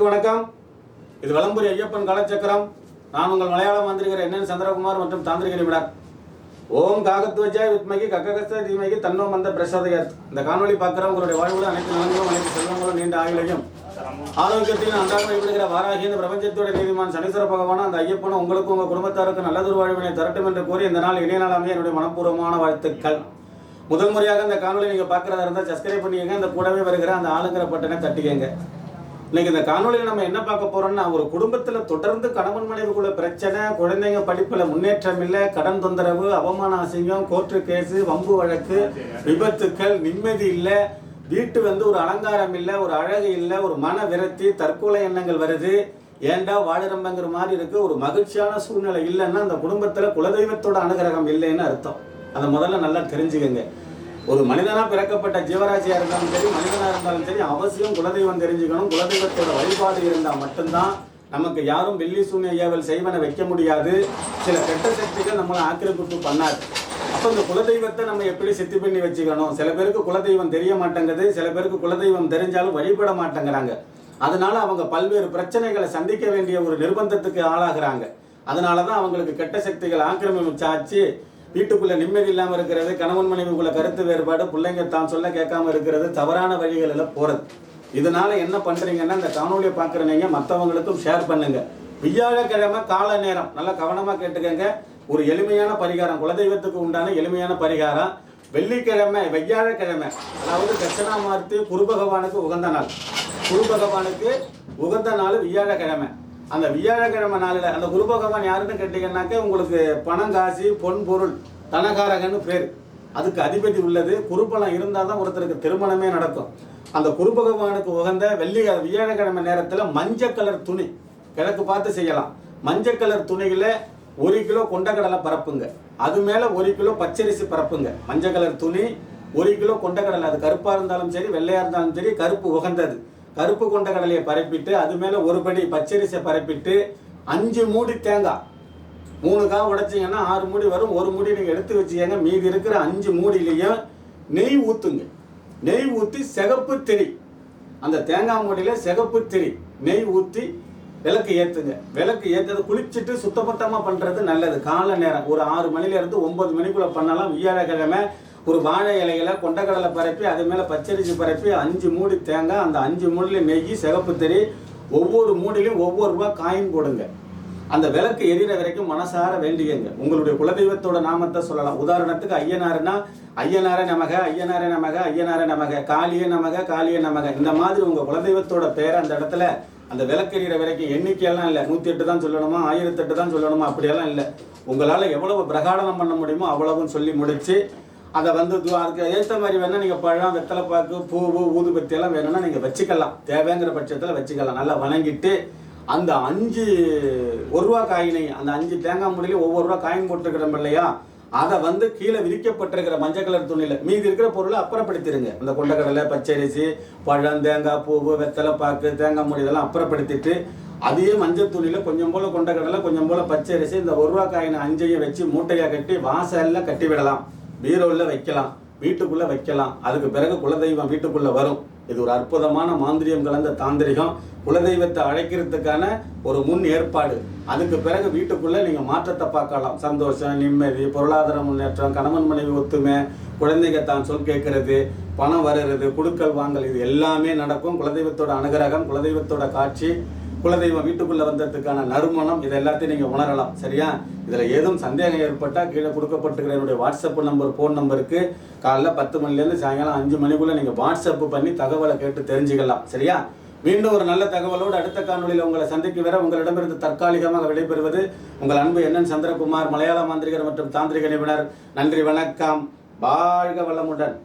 வணக்கம். இது விளம்புரி ஐயப்பன் கலச்சக்கரம் நான் உங்கள் மலையாளம் வந்திருக்கிற என் சந்திரகுமார் மற்றும் தாந்திரிக நிபுணர் ஓம் காகத்துவஜாய் வித்மகி கக்ககஸ்த தீமகி தன்னோ மந்த பிரசோதயத் இந்த காணொளி பார்க்குறவங்களுடைய வாழ்வுல அனைத்து நலன்களும் அனைத்து செல்வங்களும் நீண்ட ஆயுளையும் ஆரோக்கியத்தையும் அன்றாக வழிபடுகிற வாராகி இந்த பிரபஞ்சத்தோட நீதிமான் சனீஸ்வர பகவான் அந்த ஐயப்பனும் உங்களுக்கும் உங்கள் குடும்பத்தாருக்கும் நல்லதொரு வாழ்வினை தரட்டும் என்று கூறி இந்த நாள் இணைய நாள் அமைய என்னுடைய மனப்பூர்வமான வாழ்த்துக்கள். முதல் முறையாக இந்த காணொலி நீங்கள் பார்க்குறதா இருந்தால் சப்ஸ்கிரைப் பண்ணிக்கங்க. அந்த கூடவே வருகிற அந்த ஆளுங்கிற பட்டனை தட்டிக்கங்க. இன்னைக்கு இந்த காணொலியில் நம்ம என்ன பார்க்க போறோம்னா ஒரு குடும்பத்தில் தொடர்ந்து கணவன் மனைவிக்குள்ள பிரச்சனை குழந்தைங்க படிப்பில் முன்னேற்றம் இல்லை கடன் தொந்தரவு அவமான அசிங்கம் கோர்ட்டு கேஸ் வம்பு வழக்கு விபத்துக்கள் நிம்மதி இல்லை வீட்டு வந்து ஒரு அலங்காரம் இல்லை ஒரு அழகு இல்லை ஒரு மன விரத்தி தற்கொலை எண்ணங்கள் வருது. ஏன்டா வாழிரம்பங்கிற மாதிரி இருக்கு. ஒரு மகிழ்ச்சியான சூழ்நிலை இல்லைன்னா அந்த குடும்பத்தில் குலதெய்வத்தோட அனுகிரகம் இல்லைன்னு அர்த்தம். அதை முதல்ல நல்லா தெரிஞ்சுக்கங்க. ஒரு மனிதனா பிறக்கப்பட்ட ஜீவராசியா இருந்தாலும் சரி மனிதனா இருந்தாலும் சரி அவசியம் குலதெய்வம் தெரிஞ்சுக்கணும். குலதெய்வத்தோட வழிபாடு இருந்தால் மட்டும்தான் நமக்கு யாரும் வெள்ளி சூன்ய ஏவல் செய்வன வைக்க முடியாது. சில கெட்ட சக்திகள் நம்மளை ஆக்கிரமிப்பு பண்ணாது. அப்போ இந்த குலதெய்வத்தை நம்ம எப்படி சித்தி பண்ணி வச்சுக்கணும்? சில பேருக்கு குலதெய்வம் தெரிய மாட்டேங்குது சில பேருக்கு குலதெய்வம் தெரிஞ்சாலும் வழிபட மாட்டேங்கிறாங்க. அதனால அவங்க பல்வேறு பிரச்சனைகளை சந்திக்க வேண்டிய ஒரு நிர்பந்தத்துக்கு ஆளாகிறாங்க. அதனால தான் அவங்களுக்கு கெட்ட சக்திகள் ஆக்கிரமிச்சாச்சு வீட்டுக்குள்ள நிம்மதி இல்லாமல் இருக்கிறது கணவன் மனைவிக்குள்ள கருத்து வேறுபாடு பிள்ளைங்க தான் சொல்ல கேட்காம இருக்கிறது தவறான வழிகளில் போறது. இதனால என்ன பண்றீங்கன்னா இந்த காணொலியை பார்க்குற நீங்க மற்றவங்களுக்கும் ஷேர் பண்ணுங்க. வியாழக்கிழமை கால நேரம். நல்லா கவனமாக கேட்டுக்கங்க. ஒரு எளிமையான பரிகாரம் குலதெய்வத்துக்கு உண்டான எளிமையான பரிகாரம். வெள்ளிக்கிழமை வெய்யாழக்கிழமை அதாவது தட்சிணாமூர்த்தி குரு பகவானுக்கு உகந்த நாள். குரு பகவானுக்கு உகந்த நாள் வியாழக்கிழமை. அந்த வியாழக்கிழமை நாளில் அந்த குரு பகவான் யாருன்னு கேட்டீங்கன்னாக்க உங்களுக்கு பணம் காசி பொன் பொருள் தனகாரகன்னு பேர். அதுக்கு அதிபதி உள்ளது. குருபலம் இருந்தால் தான் ஒருத்தருக்கு திருமணமே நடக்கும். அந்த குரு பகவானுக்கு உகந்த வெள்ளி வியாழக்கிழமை நேரத்தில் மஞ்சள் கலர் துணி கிழக்கு பார்த்து செய்யலாம். மஞ்சள் கலர் துணியில் ஒரு கிலோ கொண்டக்கடலை பரப்புங்க. அது மேலே ஒரு கிலோ பச்சரிசி பரப்புங்க. மஞ்சள் கலர் துணி ஒரு கிலோ கொண்டக்கடலை. அது கருப்பாக இருந்தாலும் சரி வெள்ளையாக இருந்தாலும் சரி கருப்பு உகந்தது. கருப்பு கொண்ட கடலையை பரப்பிட்டு அது மேலே ஒரு படி பச்சரிசை பரப்பிட்டு அஞ்சு மூடி தேங்காய். மூணு காய் உடைச்சிங்கன்னா ஆறு மூடி வரும். ஒரு மூடி நீங்கள் எடுத்து வச்சுக்கங்க. மீதி இருக்கிற அஞ்சு மூடிலையும் நெய் ஊற்றுங்க நெய் ஊற்றி சிகப்பு திரி. அந்த தேங்காய் மூடியில் சிகப்பு திரி. நெய் ஊற்றி விளக்கு ஏற்றுங்க விளக்கு ஏற்றுறது குளிச்சுட்டு சுத்தபத்தமாக பண்ணுறது நல்லது. காலை நேரம் ஒரு ஆறு மணிலேருந்து ஒன்பது மணிக்குள்ளே பண்ணலாம். வியாழக்கிழமை ஒரு வாழை இலையில கொண்டக்கடலை பரப்பி அது மேலே பச்சரிசி பரப்பி அஞ்சு மூடி தேங்காய் அந்த அஞ்சு மூடிலையும் நெய் சிகப்பு தெரி ஒவ்வொரு மூடிலையும் ஒவ்வொரு ரூபா காயின் போடுங்க. அந்த விளக்கு எரியிற வரைக்கும் மனசார வேண்டியங்க உங்களுடைய குலதெய்வத்தோட நாமத்தை சொல்லலாம். உதாரணத்துக்கு ஐயனாருனா ஐயனாரே நமக ஐயனார நமக ஐயனார நமக காளிய நமக காளிய நமக. இந்த மாதிரி உங்க குலதெய்வத்தோட பேரை அந்த இடத்துல அந்த விளக்கு எரியிற வரைக்கும் எண்ணிக்கையெல்லாம் இல்லை. நூற்றி எட்டு தான் சொல்லணுமா ஆயிரத்தெட்டு தான் சொல்லணுமா அப்படியெல்லாம் இல்லை. உங்களால் எவ்வளவு பிரகாடனம் பண்ண முடியுமோ அவ்வளவும் சொல்லி முடிச்சு அதை வந்து அதுக்கு ஏற்ற மாதிரி வேணால் நீங்கள் பழம் வெத்தலைப்பாக்கு பூவு ஊதுபத்தி எல்லாம் வேணும்னா நீங்கள் வச்சுக்கலாம். தேவைங்கிற பட்சத்தில் வச்சுக்கலாம். நல்லா வணங்கிட்டு அந்த அஞ்சு ஒரு ரூபா காயினை அந்த அஞ்சு தேங்காய் முடியிலையும் ஒவ்வொரு ரூபா காயின் போட்டுருக்கிறோம் இல்லையா? அதை வந்து கீழே விரிக்கப்பட்டிருக்கிற மஞ்சள் கலர் துணியில் மீதி இருக்கிற பொருளை அப்புறப்படுத்திடுங்க அந்த கொண்டக்கடலை பச்சரிசி பழம் தேங்காய் பூவு வெத்தலை பாக்கு தேங்காய் மூடி இதெல்லாம் அப்புறப்படுத்திட்டு அதையே மஞ்சள் துணியில் கொஞ்சம் போல் கொண்டக்கடலை கொஞ்சம் போல் பச்சரிசி இந்த ஒரு ரூபா காயினை அஞ்சையும் வச்சு மூட்டையாக கட்டி வாசலில் கட்டி விடலாம். பீரோவில் வைக்கலாம் வீட்டுக்குள்ள வைக்கலாம். அதுக்கு பிறகு குலதெய்வம் வீட்டுக்குள்ள வரும். இது ஒரு அற்புதமான மாந்திரியம் கலந்த தாந்திரிகம். குலதெய்வத்தை அழைக்கிறதுக்கான ஒரு முன் ஏற்பாடு. அதுக்கு பிறகு வீட்டுக்குள்ள நீங்க மாற்றத்தை பார்க்கலாம். சந்தோஷம் நிம்மதி பொருளாதார முன்னேற்றம் கணவன் மனைவி ஒத்துமை குழந்தைங்க தான் சொல் கேட்கறது பணம் வருகிறது குடுக்கல் வாங்கல் இது எல்லாமே நடக்கும். குலதெய்வத்தோட அனுகிரகம் குலதெய்வத்தோட காட்சி. குலதெய்வம் வீட்டுக்குள்ளே வந்ததுக்கான நறுமணம் இதை எல்லாத்தையும் நீங்கள் உணரலாம். சரியா? இதில் ஏதும் சந்தேகம் ஏற்பட்டால் கீழே கொடுக்கப்பட்டிருக்கிற என்னுடைய வாட்ஸ்அப் நம்பர் ஃபோன் நம்பருக்கு காலைல பத்து மணிலேருந்து சாயங்காலம் அஞ்சு மணிக்குள்ளே நீங்கள் வாட்ஸ்அப் பண்ணி தகவலை கேட்டு தெரிஞ்சுக்கலாம். சரியா? மீண்டும் ஒரு நல்ல தகவலோடு அடுத்த காணொலியில் உங்களை சந்திக்கும் வர உங்களிடமிருந்து தற்காலிகமாக விடைபெறுவது உங்கள் அன்பு என்என் சந்திரகுமார் மலையாள மாந்திரிகர் மற்றும் தாந்திரிக நிபுணர். நன்றி வணக்கம். வாழ்க வளமுடன்.